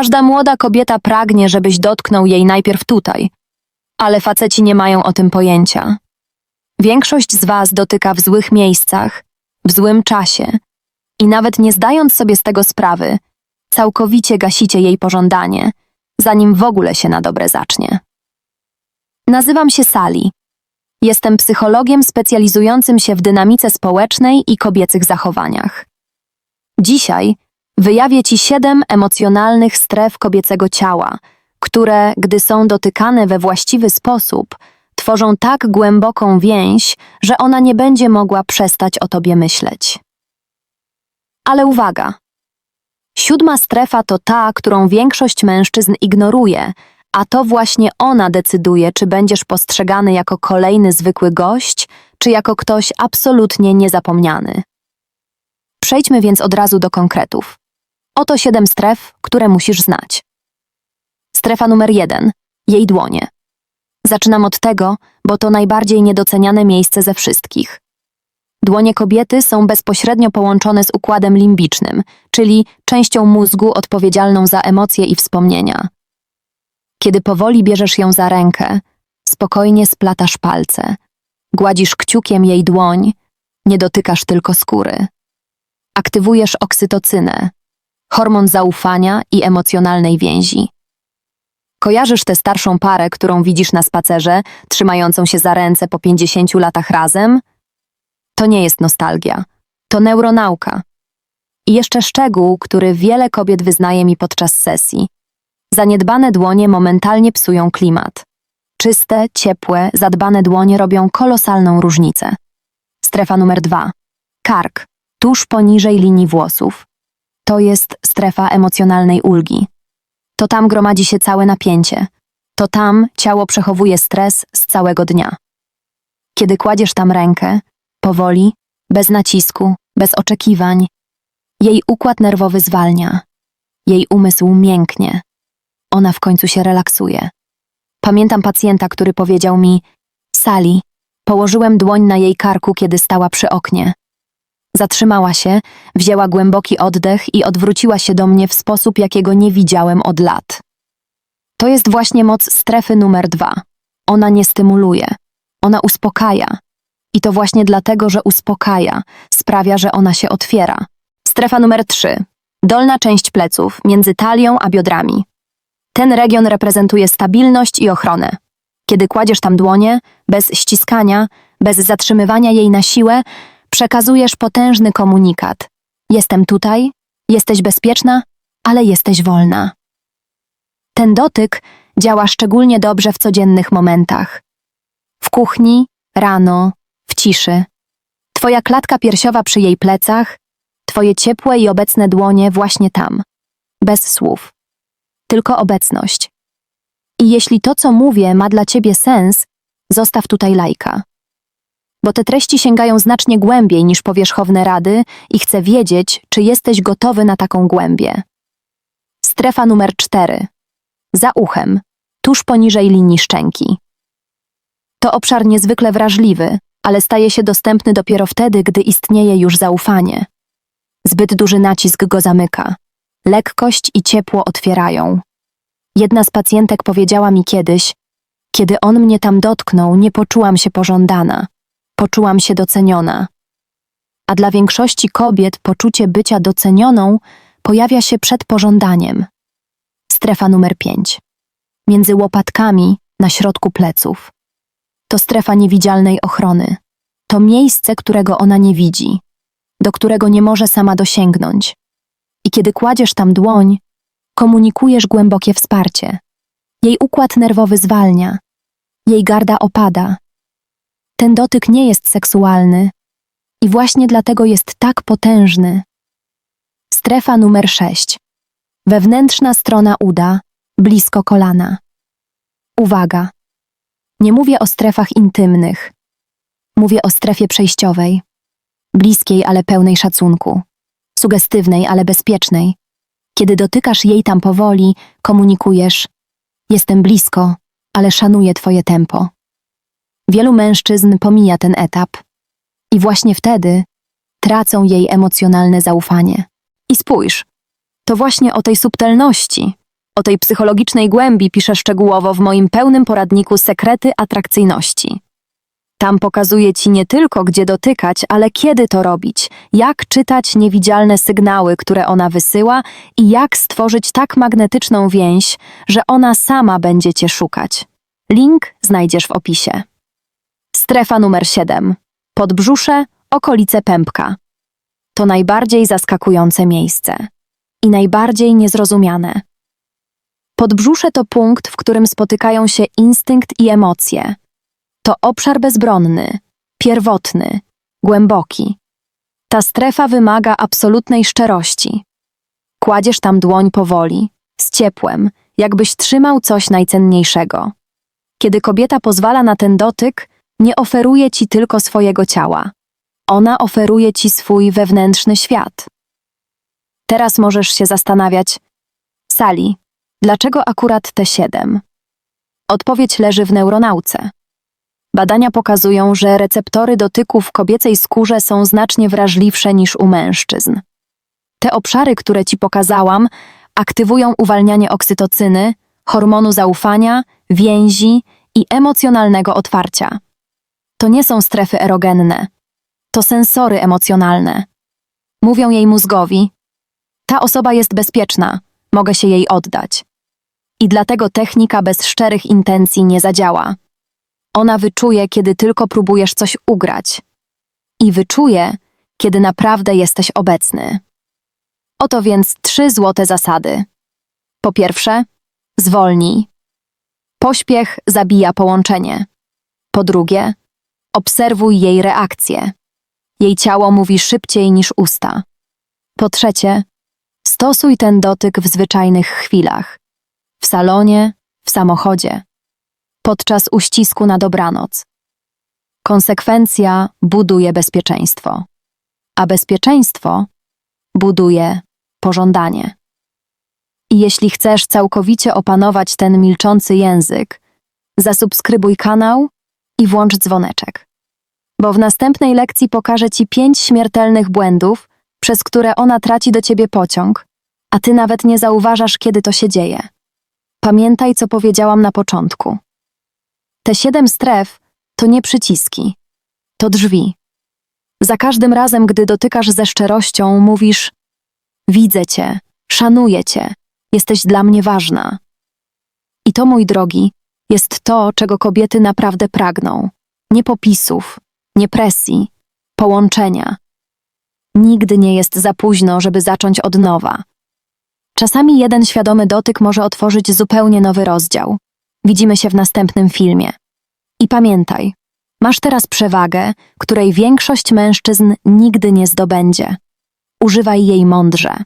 Każda młoda kobieta pragnie, żebyś dotknął jej najpierw tutaj, ale faceci nie mają o tym pojęcia. Większość z was dotyka w złych miejscach, w złym czasie i nawet nie zdając sobie z tego sprawy, całkowicie gasicie jej pożądanie, zanim w ogóle się na dobre zacznie. Nazywam się Sally. Jestem psychologiem specjalizującym się w dynamice społecznej i kobiecych zachowaniach. Dzisiaj wyjawię Ci siedem emocjonalnych stref kobiecego ciała, które, gdy są dotykane we właściwy sposób, tworzą tak głęboką więź, że ona nie będzie mogła przestać o Tobie myśleć. Ale uwaga! Siódma strefa to ta, którą większość mężczyzn ignoruje, a to właśnie ona decyduje, czy będziesz postrzegany jako kolejny zwykły gość, czy jako ktoś absolutnie niezapomniany. Przejdźmy więc od razu do konkretów. Oto siedem stref, które musisz znać. Strefa numer jeden jej dłonie. Zaczynam od tego, bo to najbardziej niedoceniane miejsce ze wszystkich. Dłonie kobiety są bezpośrednio połączone z układem limbicznym, czyli częścią mózgu odpowiedzialną za emocje i wspomnienia. Kiedy powoli bierzesz ją za rękę, spokojnie splatasz palce, gładzisz kciukiem jej dłoń, nie dotykasz tylko skóry. Aktywujesz oksytocynę, hormon zaufania i emocjonalnej więzi. Kojarzysz tę starszą parę, którą widzisz na spacerze, trzymającą się za ręce po 50 latach razem? To nie jest nostalgia, to neuronauka. I jeszcze szczegół, który wiele kobiet wyznaje mi podczas sesji. Zaniedbane dłonie momentalnie psują klimat. Czyste, ciepłe, zadbane dłonie robią kolosalną różnicę. Strefa numer dwa. Kark, tuż poniżej linii włosów. To jest strefa emocjonalnej ulgi. To tam gromadzi się całe napięcie. To tam ciało przechowuje stres z całego dnia. Kiedy kładziesz tam rękę, powoli, bez nacisku, bez oczekiwań, jej układ nerwowy zwalnia, jej umysł mięknie. Ona w końcu się relaksuje. Pamiętam pacjenta, który powiedział mi: Sali, położyłem dłoń na jej karku, kiedy stała przy oknie. Zatrzymała się, wzięła głęboki oddech i odwróciła się do mnie w sposób, jakiego nie widziałem od lat. To jest właśnie moc strefy numer dwa. Ona nie stymuluje, ona uspokaja. I to właśnie dlatego, że uspokaja, sprawia, że ona się otwiera. Strefa numer trzy. Dolna część pleców, między talią a biodrami. Ten region reprezentuje stabilność i ochronę. Kiedy kładziesz tam dłonie, bez ściskania, bez zatrzymywania jej na siłę, przekazujesz potężny komunikat. Jestem tutaj, jesteś bezpieczna, ale jesteś wolna. Ten dotyk działa szczególnie dobrze w codziennych momentach. W kuchni, rano, w ciszy. Twoja klatka piersiowa przy jej plecach, twoje ciepłe i obecne dłonie właśnie tam. Bez słów. Tylko obecność. I jeśli to, co mówię, ma dla ciebie sens, zostaw tutaj lajka bo te treści sięgają znacznie głębiej niż powierzchowne rady i chcę wiedzieć, czy jesteś gotowy na taką głębię. Strefa numer cztery. Za uchem, tuż poniżej linii szczęki. To obszar niezwykle wrażliwy, ale staje się dostępny dopiero wtedy, gdy istnieje już zaufanie. Zbyt duży nacisk go zamyka. Lekkość i ciepło otwierają. Jedna z pacjentek powiedziała mi kiedyś, kiedy on mnie tam dotknął, nie poczułam się pożądana poczułam się doceniona. A dla większości kobiet poczucie bycia docenioną pojawia się przed pożądaniem. Strefa numer 5. Między łopatkami, na środku pleców. To strefa niewidzialnej ochrony. To miejsce, którego ona nie widzi, do którego nie może sama dosięgnąć. I kiedy kładziesz tam dłoń, komunikujesz głębokie wsparcie. Jej układ nerwowy zwalnia, jej garda opada, ten dotyk nie jest seksualny i właśnie dlatego jest tak potężny. Strefa numer 6. Wewnętrzna strona uda, blisko kolana. Uwaga! Nie mówię o strefach intymnych. Mówię o strefie przejściowej. Bliskiej, ale pełnej szacunku. Sugestywnej, ale bezpiecznej. Kiedy dotykasz jej tam powoli, komunikujesz: Jestem blisko, ale szanuję Twoje tempo. Wielu mężczyzn pomija ten etap i właśnie wtedy tracą jej emocjonalne zaufanie. I spójrz, to właśnie o tej subtelności, O tej psychologicznej głębi piszę szczegółowo w moim pełnym poradniku Sekrety atrakcyjności. Tam pokazuję ci nie tylko, gdzie dotykać, ale kiedy to robić, jak czytać niewidzialne sygnały, które ona wysyła i jak stworzyć tak magnetyczną więź, że ona sama będzie cię szukać. Link znajdziesz w opisie. Strefa numer 7. Podbrzusze, okolice pępka. To najbardziej zaskakujące miejsce i najbardziej niezrozumiane. Podbrzusze to punkt, w którym spotykają się instynkt i emocje. To obszar bezbronny, pierwotny, głęboki. Ta strefa wymaga absolutnej szczerości. Kładziesz tam dłoń powoli, z ciepłem, jakbyś trzymał coś najcenniejszego. Kiedy kobieta pozwala na ten dotyk, nie oferuje ci tylko swojego ciała. Ona oferuje ci swój wewnętrzny świat. Teraz możesz się zastanawiać, Sali, dlaczego akurat te siedem? Odpowiedź leży w neuronauce. Badania pokazują, że receptory dotyku w kobiecej skórze są znacznie wrażliwsze niż u mężczyzn. Te obszary, które ci pokazałam, aktywują uwalnianie oksytocyny, hormonu zaufania, więzi i emocjonalnego otwarcia. To nie są strefy erogenne, to sensory emocjonalne. Mówią jej mózgowi: Ta osoba jest bezpieczna, mogę się jej oddać. I dlatego technika bez szczerych intencji nie zadziała. Ona wyczuje, kiedy tylko próbujesz coś ugrać. I wyczuje, kiedy naprawdę jesteś obecny. Oto więc trzy złote zasady. Po pierwsze, zwolnij. Pośpiech zabija połączenie. Po drugie, obserwuj jej reakcję. Jej ciało mówi szybciej niż usta. Po trzecie, stosuj ten dotyk w zwyczajnych chwilach. W salonie, w samochodzie podczas uścisku na dobranoc. Konsekwencja buduje bezpieczeństwo, a bezpieczeństwo buduje pożądanie. I jeśli chcesz całkowicie opanować ten milczący język, zasubskrybuj kanał i włącz dzwoneczek. Bo w następnej lekcji pokażę Ci pięć śmiertelnych błędów, przez które ona traci do Ciebie pociąg, a Ty nawet nie zauważasz, kiedy to się dzieje. Pamiętaj, co powiedziałam na początku. Te siedem stref to nie przyciski, to drzwi. Za każdym razem, gdy dotykasz ze szczerością, mówisz: Widzę cię, szanuję cię, jesteś dla mnie ważna. I to, mój drogi, jest to, czego kobiety naprawdę pragną. Nie popisów, nie presji, połączenia. Nigdy nie jest za późno, żeby zacząć od nowa. Czasami jeden świadomy dotyk może otworzyć zupełnie nowy rozdział. Widzimy się w następnym filmie. I pamiętaj, masz teraz przewagę, której większość mężczyzn nigdy nie zdobędzie. Używaj jej mądrze.